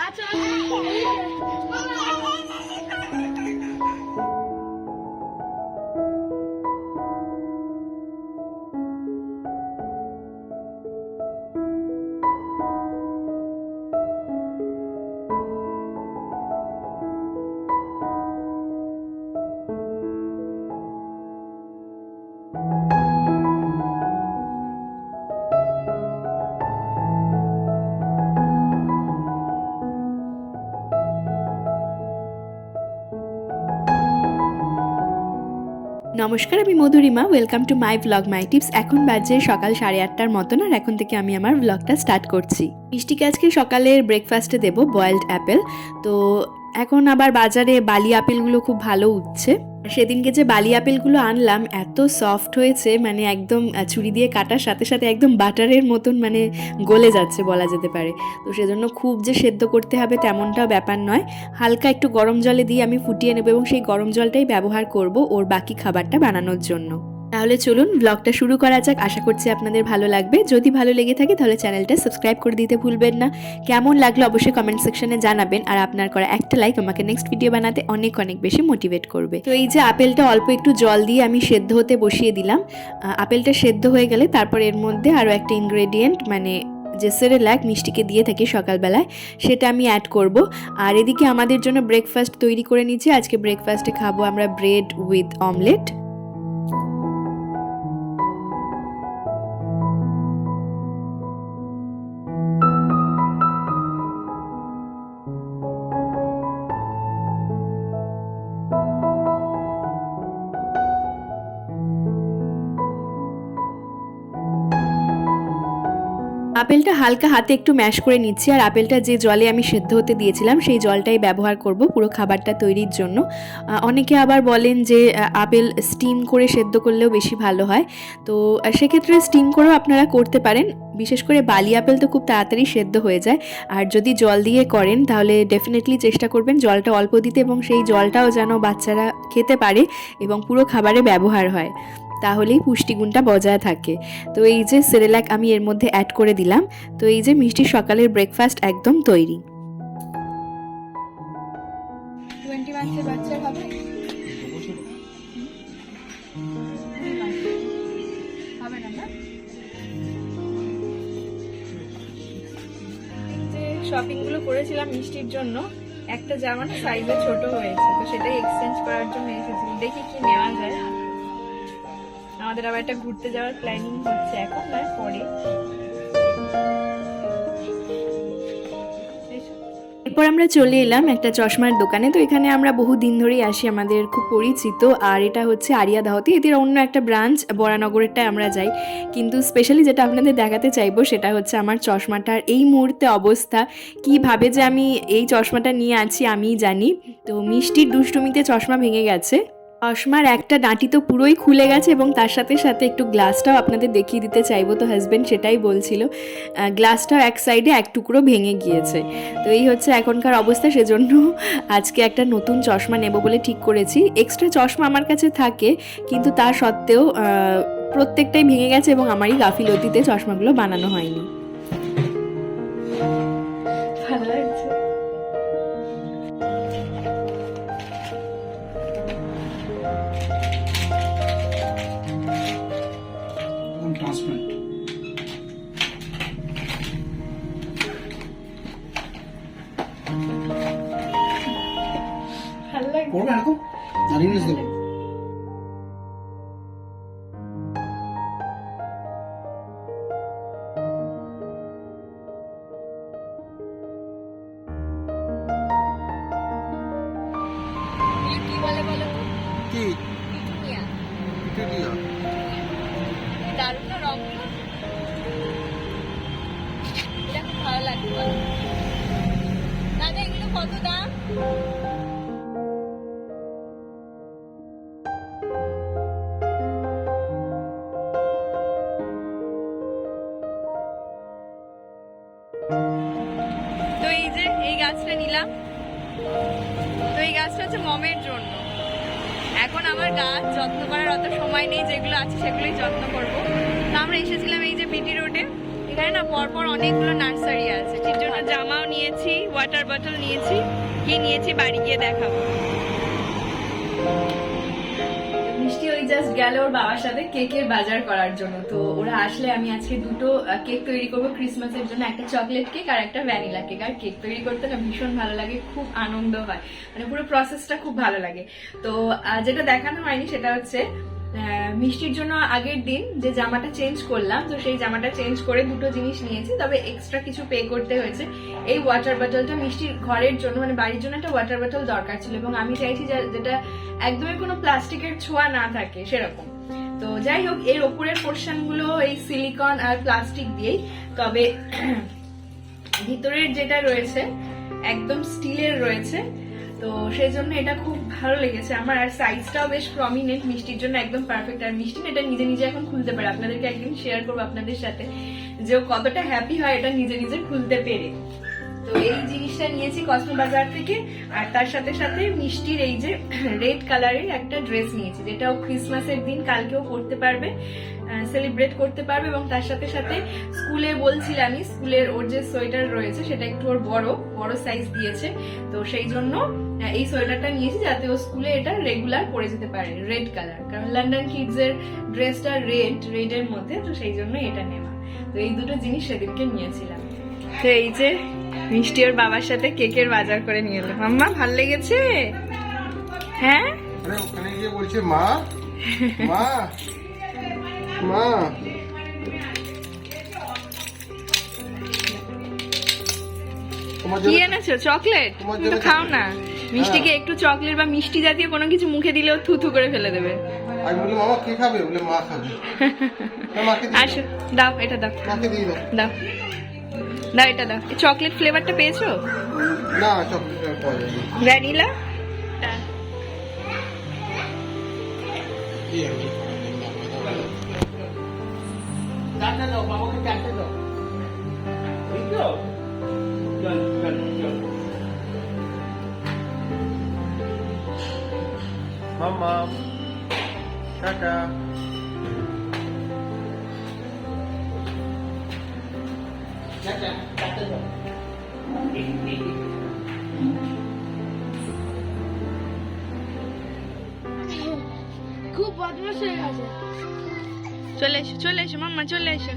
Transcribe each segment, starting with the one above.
阿哲阿妈妈。নমস্কার, আমি Madhurima. Welcome to my blog my tips এখন বাজে সকাল সাড়ে আটটার মতন, আর এখন থেকে আমি আমার ব্লগটা স্টার্ট করছি। মিষ্টিকে আজকে সকালের ব্রেকফাস্টে দেব বয়েলড অ্যাপেল তো এখন আবার বাজারে বালি আপেলগুলো খুব ভালো উঠছে। সেদিনকে যে বালি আপেলগুলো আনলাম, এত সফট হয়েছে মানে একদম ছুরি দিয়ে কাটার সাথে সাথে একদম বাটারের মতন মানে গলে যাচ্ছে বলা যেতে পারে। তো সেজন্য খুব যে সেদ্ধ করতে হবে তেমনটাও ব্যাপার নয়। হালকা একটু গরম জলে দিয়ে আমি ফুটিয়ে নেব এবং সেই গরম জলটাই ব্যবহার করব ওর বাকি খাবারটা বানানোর জন্য। তাহলে চলুন ব্লগটা শুরু করা যাক। আশা করছি আপনাদের ভালো লাগবে। যদি ভালো লেগে থাকে তাহলে চ্যানেলটা সাবস্ক্রাইব করে দিতে ভুলবেন না। কেমন লাগল অবশ্যই কমেন্ট সেকশনে জানাবেন। আর আপনার করা একটা লাইক আমাকে নেক্সট ভিডিও বানাতে অনেক অনেক বেশি মোটিভেট করবে। তো এই যে আপেলটা অল্প একটু জল দিয়ে আমি সেদ্ধ হতে বসিয়ে দিলাম। আপেলটা সেদ্ধ হয়ে গেলে তারপর এর মধ্যে আরও একটা ইনগ্রেডিয়েন্ট মানে যে সেরেল্যাক মিষ্টিকে দিয়ে থাকি সকালবেলায়, সেটা আমি অ্যাড করব। আর এদিকে আমাদের জন্য ব্রেকফাস্ট তৈরি করে নিচ্ছি। আজকে ব্রেকফাস্টে খাব আমরা ব্রেড উইথ অমলেট আপেলটা হালকা হাতে একটু ম্যাশ করে নিচ্ছি, আর আপেলটা যে জলে আমি সেদ্ধ হতে দিয়েছিলাম সেই জলটাই ব্যবহার করব পুরো খাবারটা তৈরির জন্য। অনেকে আবার বলেন যে আপেল স্টিম করে সেদ্ধ করলেও বেশি ভালো হয়। তো সেক্ষেত্রে স্টিম করেও আপনারা করতে পারেন। বিশেষ করে বালি আপেল তো খুব তাড়াতাড়ি সেদ্ধ হয়ে যায়। আর যদি জল দিয়ে করেন, তাহলে ডেফিনেটলি চেষ্টা করবেন জলটা অল্প দিতে, এবং সেই জলটাও যেন বাচ্চারা খেতে পারে এবং পুরো খাবারে ব্যবহার হয়। তাহলেই পুষ্টিগুণটা বজায় থাকে। তো এই যে সেরেলাক আমি এর মধ্যে অ্যাড করে দিলাম। তো এই যে মিষ্টি সকালের ব্রেকফাস্ট একদম তৈরি। শপিংগুলো করেছিলাম মিষ্টির জন্য, একটা জামা সাইজে ছোট হয়েছে, তো সেটাই এক্সচেঞ্জ করার জন্য এসেছিলাম দেখি কি নেওয়া যায়। আমাদের আবার একটা ঘুরতে যাওয়ার প্ল্যানিং হচ্ছে এখন নয় পরে। এরপর আমরা চলে এলাম একটা চশমার দোকানে। তো এখানে আমরা বহু দিন ধরেই আসি, আমাদের খুব পরিচিত। আর এটা হচ্ছে আরিয়া দাহতি এদের অন্য একটা ব্রাঞ্চ, বরানগরেরটায় আমরা যাই। কিন্তু স্পেশালি যেটা আপনাদের দেখাতে চাইব, সেটা হচ্ছে আমার চশমাটার এই মুহূর্তে অবস্থা। কীভাবে যে আমি এই চশমাটা নিয়ে আছি, আমিই জানি। তো মিষ্টির দুষ্টুমিতে চশমা ভেঙে গেছে। চশমার একটা ডাঁটি তো পুরোই খুলে গেছে এবং তার সাথে সাথে একটু গ্লাসটাও আপনাদের দেখিয়ে দিতে চাইব, তো হাজব্যান্ড সেটাই বলছিল। গ্লাসটাও এক সাইডে এক টুকরো ভেঙে গিয়েছে। তো এই হচ্ছে এখনকার অবস্থা, সেজন্য আজকে একটা নতুন চশমা নেব বলে ঠিক করেছি। এক্সট্রা চশমা আমার কাছে থাকে, কিন্তু তা সত্ত্বেও প্রত্যেকটাই ভেঙে গেছে এবং আমারই গাফিলতিতে চশমাগুলো বানানো হয়নি। আর ইংলিশ কি দারুণ না এটা খুব ভালো দাদা এগুলো কত দাম? হচ্ছে মমের জন্য। এখন আমার গাছ যত্ন করার অত সময় নেই, যেগুলো আছে সেগুলোই যত্ন করব। তো আমরা এসেছিলাম এই যে বিটি রোডে এখানে না পরপর অনেকগুলো নার্সারি আছে। সেই জন্য জামাও নিয়েছি ওয়াটার বটল নিয়েছি কি নিয়েছি, বাড়ি গিয়ে দেখাবো। জাস্ট গেল ওর বাবার সাথে কেকের বাজার করার জন্য। তো ওরা আসলে আমি আজকে দুটো কেক তৈরি করব ক্রিসমাসের জন্য একটা চকলেট কেক আর একটা ভ্যানিলা কেক আর কেক তৈরি করতে না ভীষণ ভালো লাগে খুব আনন্দ হয়। মানে পুরো প্রসেসটা খুব ভালো লাগে। তো যেটা দেখানো হয়নি সেটা হচ্ছে মিষ্টির জন্য আগের দিন যে জামাটা চেঞ্জ করলাম, তো সেই জামাটা চেঞ্জ করে দুটো জিনিস নিয়েছি, তবে এক্সট্রা কিছু পে করতে হয়েছে। এই ওয়াটার বটলটা মিষ্টির ঘরের জন্য মানে বাড়ির জন্য একটা ওয়াটার বটল দরকার ছিল এবং আমি চাইছি যেটা একদমই কোনো প্লাস্টিকের ছোঁয়া না থাকে, সেরকম। তো যাই হোক, এর ওপরের পোর্শনগুলো এই সিলিকন আর প্লাস্টিক দিয়েই, তবে ভিতরের যেটা রয়েছে, একদম স্টিলের রয়েছে তো সেই জন্য এটা খুব ভালো লেগেছে। আমার আর সাইজটাও বেশ প্রমিনেন্ট মিষ্টির জন্য একদম পারফেক্ট আর মিষ্টি এটা নিজে নিজে এখন খুলতে পারে। আপনাদেরকে একদিন শেয়ার করব আপনাদের সাথে যে কতটা হ্যাপি হয়, এটা নিজে নিজে খুলতে পেরে। তো এই জিনিসটা নিয়েছি কসমো বাজার থেকে, আর তার সাথে সাথে মিষ্টির এই যে রেড কালারের একটা ড্রেস নিয়েছি যেটা ও ক্রিসমাসের দিন, কালকেও পরতে পারবে সেলিব্রেট করতে পারবে এবং তার সাথে সাথে স্কুলে বলছিলামই, স্কুলের ওর যে সোয়েটার রয়েছে, সেটা একটু ওর বড় বড় সাইজ দিয়েছে, তো সেই জন্য এই সোয়েটারটা নিয়েছি যাতে ও স্কুলে এটা রেগুলার পরে যেতে পারে রেড কালার কারণ লন্ডন কিডস এর ড্রেসটা রেড রেড এর মধ্যে, তো সেই জন্য এটা নেওয়া। তো এই দুটো জিনিস সেদিনকে নিয়েছিলাম। তো এই যে মিষ্টি ওর বাবার সাথে কেকের বাজার করে নিয়ে এলো। মাম্মা ভালো লেগেছে? হ্যাঁ? ওখানে গিয়ে বলছে মা মা মা। কি এনেছো? চকলেট? তোমার তো খাও না। মিষ্টিকে একটু চকলেট বা মিষ্টি জাতীয় কোনো কিছু মুখে দিলেও করে ফেলে দেবে। আমি বলি মামা কে খাবে? বলে মা খাবে। না, মাকে দিয়ে আসো দাও এটা দাও। দাও। দাও এটা দাও চকলেট ফ্লেভারটা পেয়েছ? না চকলেট পাওয়া যায় না। ভ্যানিলা কি হবে? মামা খুব বদমাস হয়ে গেছে চলে এসো চলে এসো মাম্মা চলে এসো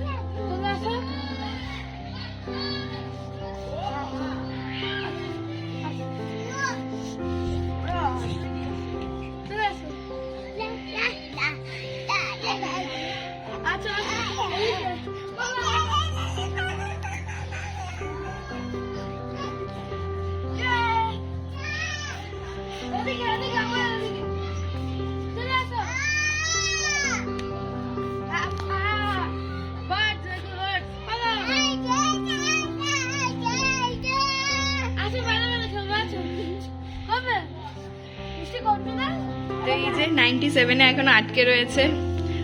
নাইনটি সেভেনে এখন আটকে রয়েছে।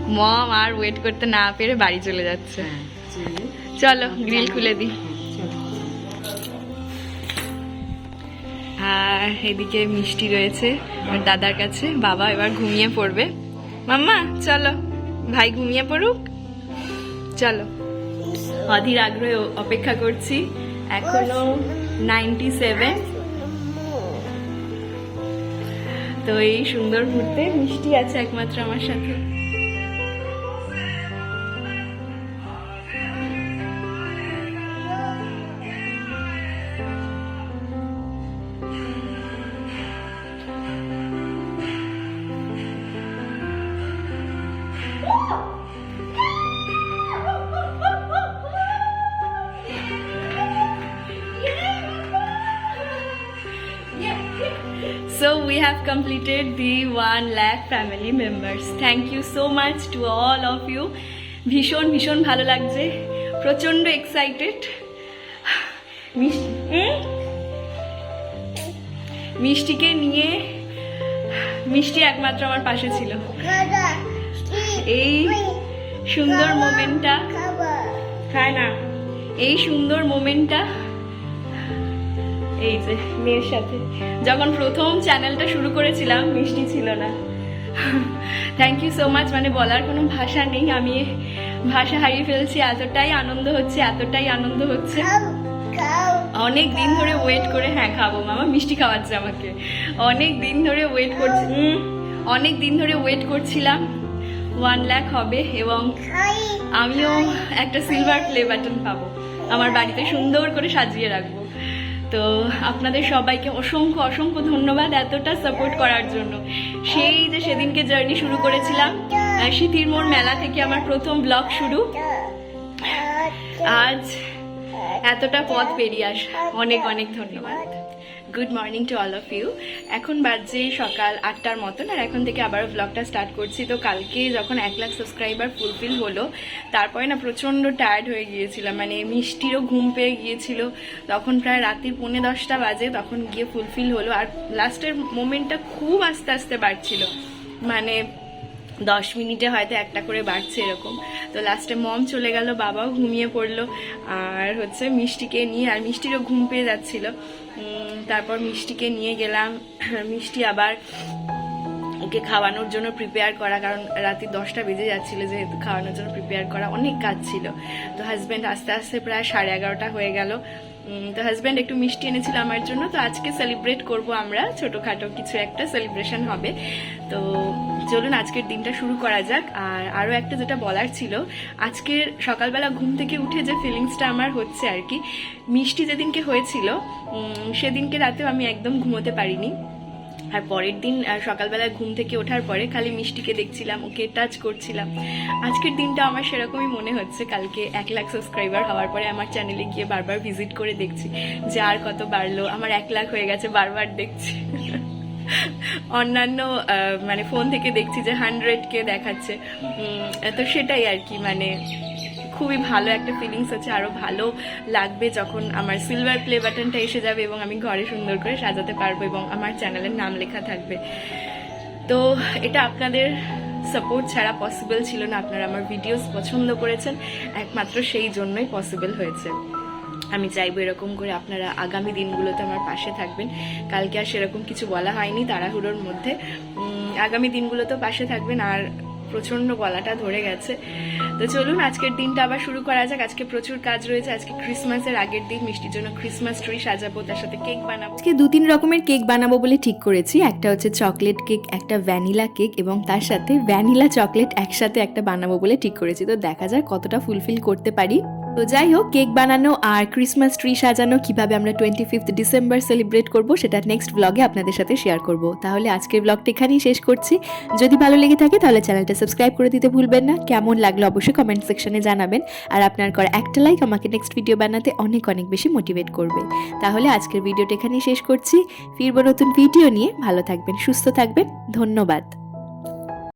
মম আর ওয়েট করতে না পেরে বাড়ি চলে যাচ্ছে। চলো গ্রিল খুলে দিই। আর এদিকে মিষ্টি রয়েছে আর দাদার কাছে। বাবা এবার ঘুমিয়ে পড়বে। মাম্মা চলো ভাই ঘুমিয়ে পড়ুক। চলো। অধীর আগ্রহে অপেক্ষা করছি। এখনও নাইনটি সেভেন। তো এই সুন্দর মুহূর্তে মিষ্টি আছে একমাত্র আমার সাথে। Completed the 1 lakh family members. Thank you so much to all of you. ভীষণ ভীষণ ভালো লাগছে। প্রচণ্ড এক্সাইটেড মিষ্টিকে নিয়ে মিষ্টি একমাত্র আমার পাশে ছিল। এই সুন্দর মোমেন্টটা খায় না এই সুন্দর মোমেন্টটা এই যে মেয়ের সাথে। যখন প্রথম চ্যানেলটা শুরু করেছিলাম মিষ্টি ছিল না। থ্যাংক ইউ সো মাচ মানে বলার কোনো ভাষা নেই। আমি ভাষা হারিয়ে ফেলছি এতটাই আনন্দ হচ্ছে এতটাই আনন্দ হচ্ছে। অনেক দিন ধরে ওয়েট করে হ্যাঁ খাব মামা মিষ্টি খাওয়াচ্ছে আমাকে। অনেক দিন ধরে ওয়েট করছি অনেক দিন ধরে ওয়েট করছিলাম। ওয়ান লাখ হবে এবং আমিও একটা সিলভার প্লে বাটন পাবো। আমার বাড়িতে সুন্দর করে সাজিয়ে রাখব। তো আপনাদের সবাইকে অসংখ্য অসংখ্য ধন্যবাদ এতটা সাপোর্ট করার জন্য। সেই যে সেদিনকে জার্নি শুরু করেছিলাম শীতির মোড় মেলা থেকে আমার প্রথম ব্লগ শুরু। আজ এতটা পথ পেরিয়ে আস অনেক অনেক ধন্যবাদ। Good morning to all of you এখন বাজে সকাল আটটার মতন, আর এখন থেকে আবার ব্লগটা স্টার্ট করছি। তো কালকে যখন এক লাখ সাবস্ক্রাইবার ফুলফিল হলো, তারপরে না প্রচণ্ড টায়ার্ড হয়ে গিয়েছিলাম। মানে মিষ্টিরও ঘুম পেয়ে গিয়েছিল। তখন প্রায় রাত্রি পৌনে দশটা বাজে তখন গিয়ে ফুলফিল হলো। আর লাস্টের মোমেন্টটা খুব আস্তে আস্তে বাড়ছিল। মানে দশ মিনিটে হয়তো একটা করে বাড়ছে এরকম। তো লাস্টে মম চলে গেল, বাবাও ঘুমিয়ে পড়ল। আর হচ্ছে মিষ্টিকে নিয়ে, আর মিষ্টিরও ঘুম পেয়ে যাচ্ছিল। তারপর মিষ্টিকে নিয়ে গেলাম। মিষ্টি আবার ওকে খাওয়ানোর জন্য প্রিপেয়ার করা, কারণ রাত্রি দশটা বেজে যাচ্ছিল যেহেতু খাওয়ানোর জন্য প্রিপেয়ার করা অনেক কাজ ছিল। তো হাজব্যান্ড আস্তে আস্তে প্রায় সাড়ে এগারোটা হয়ে গেল। তো হাজব্যান্ড একটু মিষ্টি এনেছিল আমার জন্য। তো আজকে সেলিব্রেট করব আমরা। ছোটোখাটো কিছু একটা সেলিব্রেশন হবে। তো চলুন, আজকের দিনটা শুরু করা যাক। আর আরও একটা যেটা বলার ছিল, আজকের সকালবেলা ঘুম থেকে উঠে যে ফিলিংসটা আমার হচ্ছে আর কি, মিষ্টি যেদিনকে হয়েছিল সেদিনকে রাতেও আমি একদম ঘুমোতে পারিনি। আর পরের দিন সকালবেলা ঘুম থেকে ওঠার পরে খালি মিষ্টিকে দেখছিলাম, ওকে টাচ করছিলাম। আজকের দিনটা আমার সেরকমই মনে হচ্ছে। কালকে এক লাখ সাবস্ক্রাইবার হওয়ার পরে আমার চ্যানেলে গিয়ে বারবার ভিজিট করে দেখছি, যে আর কত বাড়লো। আমার এক লাখ হয়ে গেছে বারবার দেখছি। অন্যান্য মানে ফোন থেকে দেখছি যে হান্ড্রেড কে দেখাচ্ছে। তো সেটাই আর কি মানে খুবই ভালো একটা ফিলিংস হচ্ছে আরও ভালো লাগবে যখন আমার সিলভার প্লে বাটনটা এসে যাবে এবং আমি ঘরে সুন্দর করে সাজাতে পারব এবং আমার চ্যানেলের নাম লেখা থাকবে। তো এটা আপনাদের সাপোর্ট ছাড়া পসিবল ছিল না। আপনারা আমার ভিডিওস পছন্দ করেছেন। একমাত্র সেই জন্যই পসিবল হয়েছে। আমি চাইব এরকম করে আপনারা আগামী দিনগুলোতে আমার পাশে থাকবেন। কালকে আর সেরকম কিছু বলা হয়নি তাড়াহুড়োর মধ্যে। আগামী দিনগুলোতেও পাশে থাকবেন আর প্রচণ্ড গলাটা ধরে গেছে। তো চলুন, আজকের দিনটা আবার শুরু করা যাক। আজকে প্রচুর কাজ রয়েছে। আজকে ক্রিসমাসের আগের দিন, মিষ্টির জন্য ক্রিসমাস ট্রি সাজাবো, তার সাথে কেক বানাবো। আজকে দু তিন রকমের কেক বানাবো বলে ঠিক করেছি। একটা হচ্ছে চকলেট কেক, একটা ভ্যানিলা কেক এবং তার সাথে ভ্যানিলা চকলেট একসাথে একটা বানাবো বলে ঠিক করেছি। তো দেখা যাক কতটা ফুলফিল করতে পারি। তো যাই হোক কেক বানানো আর ক্রিসমাস ট্রি সাজানো, কীভাবে আমরা টোয়েন্টি ফিফথ ডিসেম্বর সেলিব্রেট করব, সেটা নেক্সট ব্লগে আপনাদের সাথে শেয়ার করব। তাহলে আজকের ব্লগটা এখানেই শেষ করছি। যদি ভালো লেগে থাকে, তাহলে চ্যানেলটা সাবস্ক্রাইব করে দিতে ভুলবেন না। কেমন লাগল অবশ্যই কমেন্ট সেকশনে জানাবেন। আর আপনার করা একটা লাইক আমাকে নেক্সট ভিডিও বানাতে অনেক অনেক বেশি মোটিভেট করবে। তাহলে আজকের ভিডিওটা এখানেই শেষ করছি। ফিরবো নতুন ভিডিও নিয়ে। ভালো থাকবেন, সুস্থ থাকবেন। ধন্যবাদ।